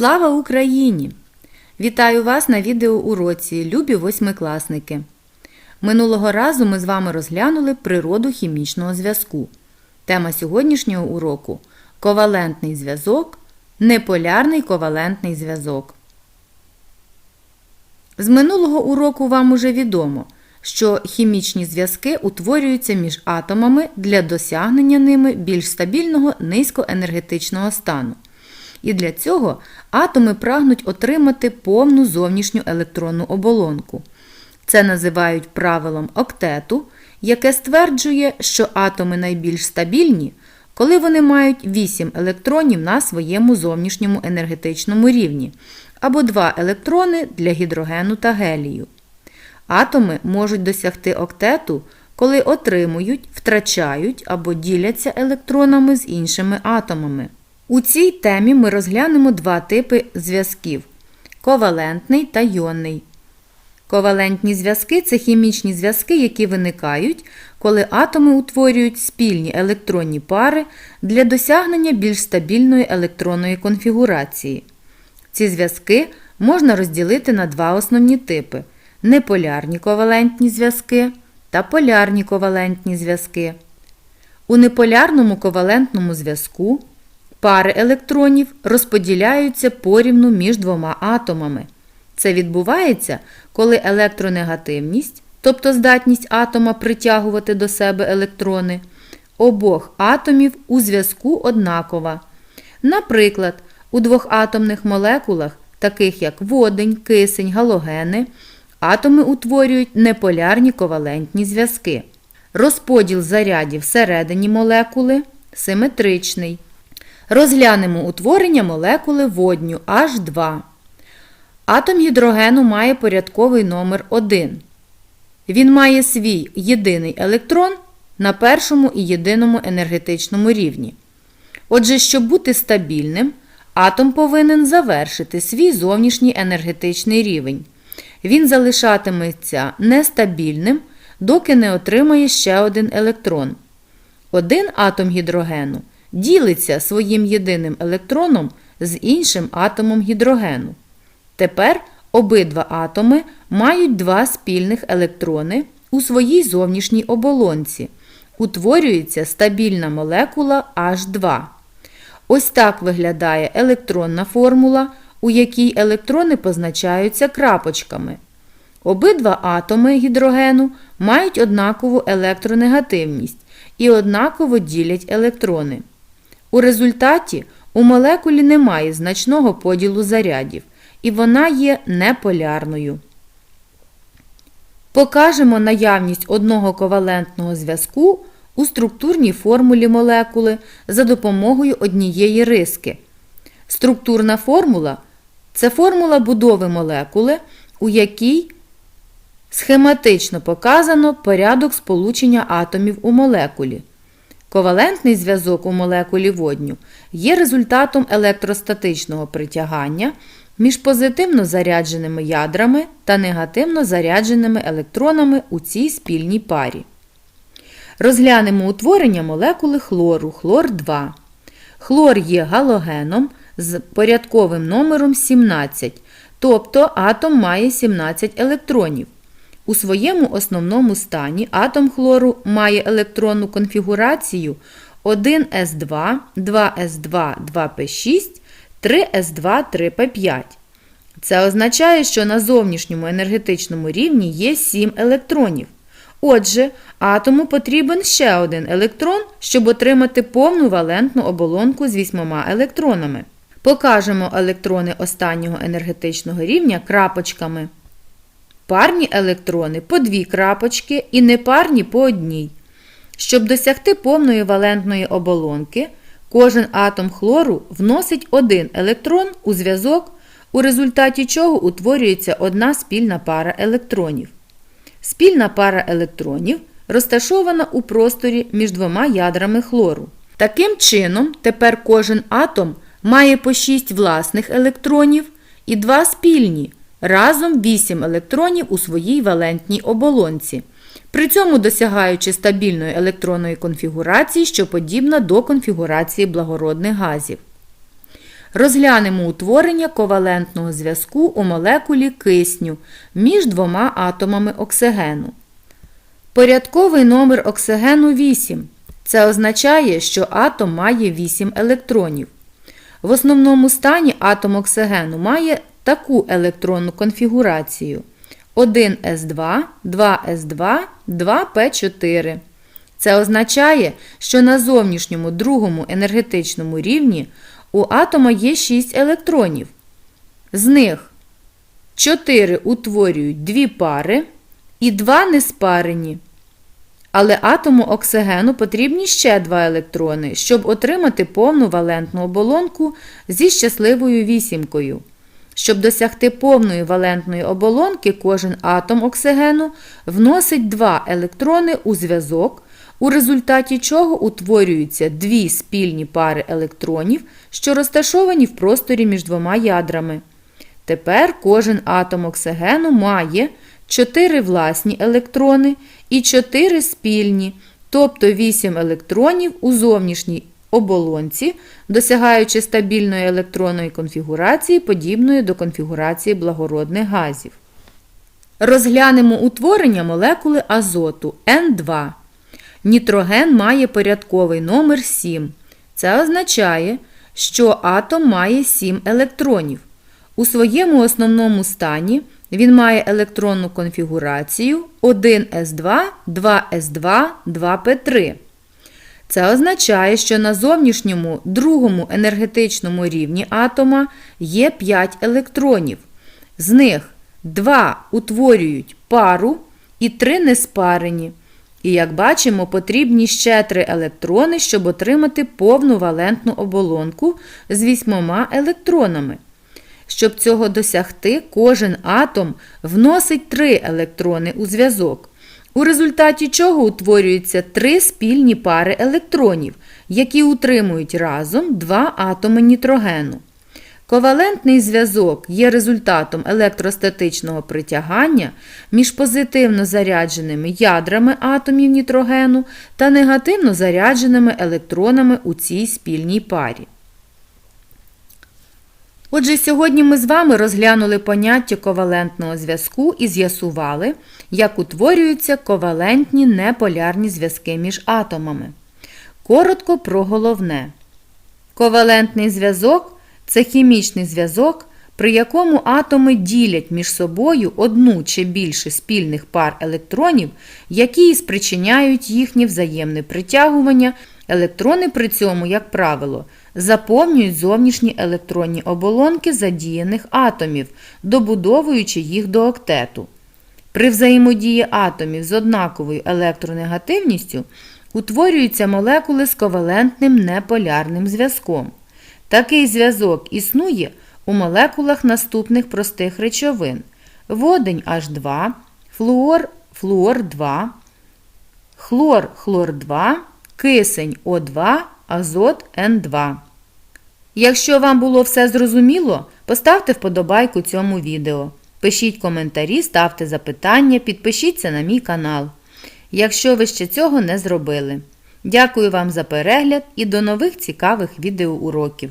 Слава Україні! Вітаю вас на відеоуроці, любі восьмикласники. Минулого разу ми з вами розглянули природу хімічного зв'язку. Тема сьогоднішнього уроку ковалентний зв'язок, неполярний ковалентний зв'язок. З минулого уроку вам уже відомо, що хімічні зв'язки утворюються між атомами для досягнення ними більш стабільного низькоенергетичного стану. І для цього атоми прагнуть отримати повну зовнішню електронну оболонку. Це називають правилом октету, яке стверджує, що атоми найбільш стабільні, коли вони мають 8 електронів на своєму зовнішньому енергетичному рівні, або 2 електрони для гідрогену та гелію. Атоми можуть досягти октету, коли отримують, втрачають або діляться електронами з іншими атомами. У цій темі ми розглянемо два типи зв'язків ковалентний та йонний. Ковалентні зв'язки це хімічні зв'язки, які виникають, коли атоми утворюють спільні електронні пари для досягнення більш стабільної електронної конфігурації. Ці зв'язки можна розділити на два основні типи неполярні ковалентні зв'язки та полярні ковалентні зв'язки. У неполярному ковалентному зв'язку пари електронів розподіляються порівну між двома атомами. Це відбувається, коли електронегативність, тобто здатність атома притягувати до себе електрони, обох атомів у зв'язку однакова. Наприклад, у двохатомних молекулах, таких як водень, кисень, галогени, атоми утворюють неполярні ковалентні зв'язки. Розподіл зарядів всередині молекули симетричний. Розглянемо утворення молекули водню H2. Атом гідрогену має порядковий номер 1. Він має свій єдиний електрон на першому і єдиному енергетичному рівні. Отже, щоб бути стабільним, атом повинен завершити свій зовнішній енергетичний рівень. Він залишатиметься нестабільним, доки не отримає ще один електрон. Один атом гідрогену ділиться своїм єдиним електроном з іншим атомом гідрогену. Тепер обидва атоми мають два спільних електрони у своїй зовнішній оболонці. Утворюється стабільна молекула H2. Ось так виглядає електронна формула, у якій електрони позначаються крапочками. Обидва атоми гідрогену мають однакову електронегативність і однаково ділять електрони. У результаті у молекулі немає значного поділу зарядів, і вона є неполярною. Покажемо наявність одного ковалентного зв'язку у структурній формулі молекули за допомогою однієї риски. Структурна формула це формула будови молекули, у якій схематично показано порядок сполучення атомів у молекулі. Ковалентний зв'язок у молекулі водню є результатом електростатичного притягання між позитивно зарядженими ядрами та негативно зарядженими електронами у цій спільній парі. Розглянемо утворення молекули хлору хлор 2. Хлор є галогеном з порядковим номером 17, тобто атом має 17 електронів. У своєму основному стані атом хлору має електронну конфігурацію 1s2, 2s2, 2p6, 3s2, 3p5. Це означає, що на зовнішньому енергетичному рівні є 7 електронів. Отже, атому потрібен ще один електрон, щоб отримати повну валентну оболонку з 8 електронами. Покажемо електрони останнього енергетичного рівня крапочками. Парні електрони по дві крапочки і непарні по одній. Щоб досягти повної валентної оболонки, кожен атом хлору вносить один електрон у зв'язок, у результаті чого утворюється одна спільна пара електронів. Спільна пара електронів розташована у просторі між двома ядрами хлору. Таким чином, тепер кожен атом має по 6 власних електронів і 2 спільні разом 8 електронів у своїй валентній оболонці, при цьому досягаючи стабільної електронної конфігурації, що подібна до конфігурації благородних газів. Розглянемо утворення ковалентного зв'язку у молекулі кисню між двома атомами оксигену. Порядковий номер оксигену 8. Це означає, що атом має 8 електронів. В основному стані атом оксигену має таку електронну конфігурацію: 1s2, 2s2, 2p4. Це означає, що на зовнішньому другому енергетичному рівні у атома є 6 електронів. З них 4 утворюють дві пари і 2 неспарені. Але атому оксигену потрібні ще два електрони, щоб отримати повну валентну оболонку зі щасливою вісімкою. Щоб досягти повної валентної оболонки, кожен атом оксигену вносить два електрони у зв'язок, у результаті чого утворюються дві спільні пари електронів, що розташовані в просторі між двома ядрами. Тепер кожен атом оксигену має 4 власні електрони і 4 спільні, тобто 8 електронів у зовнішній оболонці, досягаючи стабільної електронної конфігурації, подібної до конфігурації благородних газів. Розглянемо утворення молекули азоту N2. Нітроген має порядковий номер 7. Це означає, що атом має 7 електронів. У своєму основному стані він має електронну конфігурацію 1s2, 2s2, 2p3. Це означає, що на зовнішньому другому енергетичному рівні атома є 5 електронів. З них 2 утворюють пару і 3 неспарені. І, як бачимо, потрібні ще 3 електрони, щоб отримати повну валентну оболонку з 8 електронами. Щоб цього досягти, кожен атом вносить 3 електрони у зв'язок, у результаті чого утворюються 3 спільні пари електронів, які утримують разом 2 атоми нітрогену. Ковалентний зв'язок є результатом електростатичного притягання між позитивно зарядженими ядрами атомів нітрогену та негативно зарядженими електронами у цій спільній парі. Отже, сьогодні ми з вами розглянули поняття ковалентного зв'язку і з'ясували, як утворюються ковалентні неполярні зв'язки між атомами. Коротко про головне. Ковалентний зв'язок це хімічний зв'язок, при якому атоми ділять між собою одну чи більше спільних пар електронів, які і спричиняють їхнє взаємне притягування. Електрони при цьому, як правило, заповнюють зовнішні електронні оболонки задіяних атомів, добудовуючи їх до октету. При взаємодії атомів з однаковою електронегативністю утворюються молекули з ковалентним неполярним зв'язком. Такий зв'язок існує у молекулах наступних простих речовин: водень H2, флуор флуор 2, хлор хлор 2, кисень О2, азот Н2. Якщо вам було все зрозуміло, поставте вподобайку цьому відео. Пишіть коментарі, ставте запитання, підпишіться на мій канал, якщо ви ще цього не зробили. Дякую вам за перегляд і до нових цікавих відеоуроків.